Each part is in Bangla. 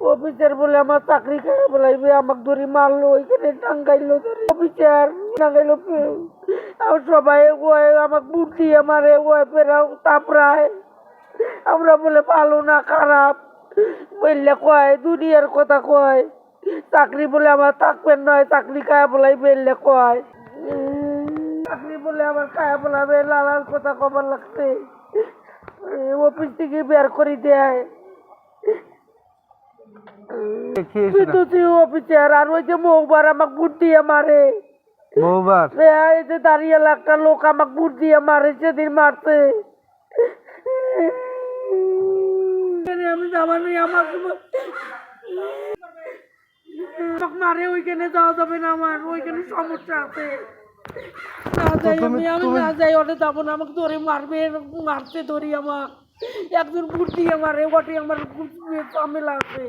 অফিসার বলে আমার চাকরি খাই বলাইবে আমাকে ধরে মারলো, ওইখানে টাঙ্গাইলো ধরে। অফিসার টাঙ্গাইলো আর সবাই ওই আমাকে বুট দিয়ে মারে, ওই ফেরাও তাপড়ায়। আমরা বলে ভালো না, খারাপ। বললে কয়, দুনিয়ার কথা কয়। চাকরি বলে আমার থাকবেন নয় চাকরি খায়া বলাই বেললে কয়। চাকরি বলে আমার খায়া বলাবে লালার কথা কবার লাগছে। অফিস থেকে বের করে দেয়। কি হয়েছিল অফিসার আর ওই যে মৌবার আমাকে বুট দিয়ে মারে। বহুবার এই যে দাঁড়িয়ে একটা লোক আমাকে বুট দিয়ে মারে সেদিন মারছে। আমি যাবানি আমাকে মা- মারে ওইখানে যাওয়া যাবে না আমার ওইখানে সমস্যা আছে। না যাই আমি আমি না যাই ওটা যাব না আমাকে ধরে মারবে মারতে ধরি আমার একজন বুট দিয়ে মারে ওটি আমার ঝামেলা আছে।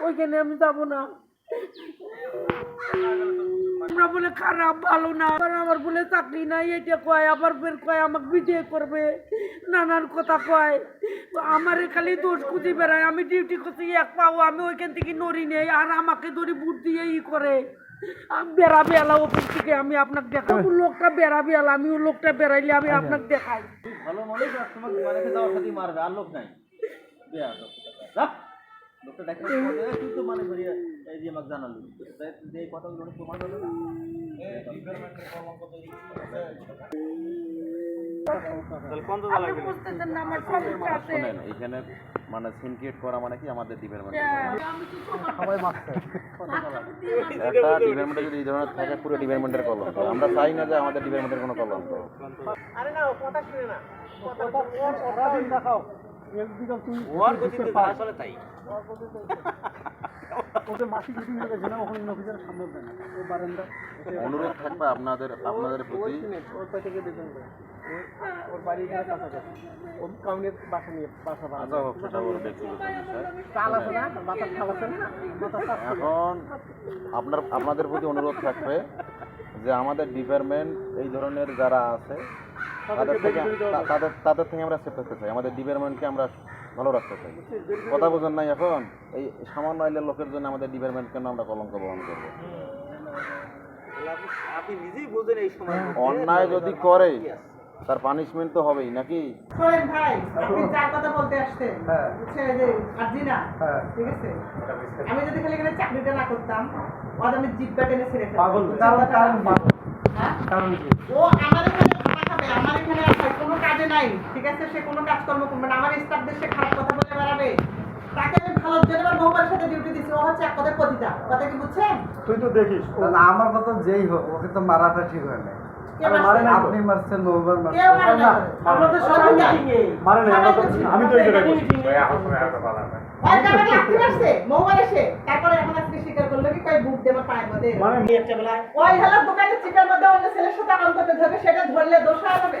ওইখানে আমি যাব না। আমরা বলে খারাপ, ভালো না। আবার আমার বলে চাকরি নাই, এটা কয়, আবার বের কয়, আমাকে বিয়ে করবে। নানান কথা কয়। আমারে খালি দোষ খুঁজে বেড়ায়। আমি ডিউটি করছি, এক পাও, আমি ওইখান থেকে নড়ি নেই, আর আমাকে ধরে বুট দিয়ে ই করে। আমি বেড়াবে এলা অফিস থেকে আমি আপনাকে দেখাবো লোকটা বেড়াবে এলা আমি ওই লোকটা বেড়াইলে আমি আপনাকে দেখাই ভালো মানুষ আর তোমাকে মানে যাওয়ার সাথে মারবে আর লোক নাই লোকটা দেখে তুই তো মানে করি এই যে আমাকে জানালি এই কথাগুলো প্রমাণ হলো এখানে মানে সিনক্রিয়েট করা মানে কি আমাদের ডিপার্টমেন্ট কি একটা ডিপার্টমেন্টে যদি এই ধরনের থাকে পুরো ডিপার্টমেন্টের কলঙ্ক আমরা চাই না যে আমাদের ডিপার্টমেন্টের কোনো কলঙ্ক ওর গতিতে আসলে তাই। অনুরোধ থাকবে আপনাদের আপনাদের প্রতি। আচ্ছা এখন আপনার আপনাদের প্রতি অনুরোধ থাকবে যে আমাদের ডিপার্টমেন্ট এই ধরনের যারা আছে তাদের থেকে তাদের তাদের থেকে আমরা সেফ থাকতে চাই। আমাদের ডিপার্টমেন্টকে আমরা ভালো রাখতে চাই। কথা বোঝেন নাই এখন? এই সামান্য আইলের লোকের জন্য আমাদের ডিপার্টমেন্ট কেন আমরা কলঙ্ক বহন করব। আপনি নিজেই বোঝেন এই সময় অন্যায় যদি করে তার পানিশমেন্ট তো হবেই নাকি? ভাই আপনি যার কথা বলতে আসছেন বুঝছেন এই যে আর্জিনা ঠিক আছে? আমি যদি খালি এখানে চাকরিটা না করতাম ওদের আমি জিব্বা টেনে ছেড়ে ফেলতাম। হ্যাঁ? ও আমার এখানে খানা আমার এখানে কোনো কাজে নাই, ঠিক আছে? সে কোনো কাজকর্ম করবে না। আমার স্টাফদের সে খারাপ কথা বলে বেড়াবে। তাকে আমি ভালো জেনে বউমার সাথে ডিউটি দিছি, ও হচ্ছে এক কথায় পতিতা। কথা কি বুঝছেন? তুই তো দেখিস আমার কথা যেই হোক, ওকে তো মারাটা ঠিক হয় না কে মারছে? আপনি মারছেন বহুবার কেউ মারছেন মারে না। আমাদের সবাই পতিতা। মিটিংয়ে মারে না, আমরা তো- আমি তো এই জায়গায় ওই কারণে লাথি মারছে, মৌ মারেছে। তারপরে এখন আজকে স্বীকার করল কি? কয় বুক দিয়ে আমার পায়ের মধ্যে? ওই হেলার দোকানে চিকার মধ্যে অন্য ছেলের সাথে আম করতে ধরবে সেটা ধরলে দোষ হবে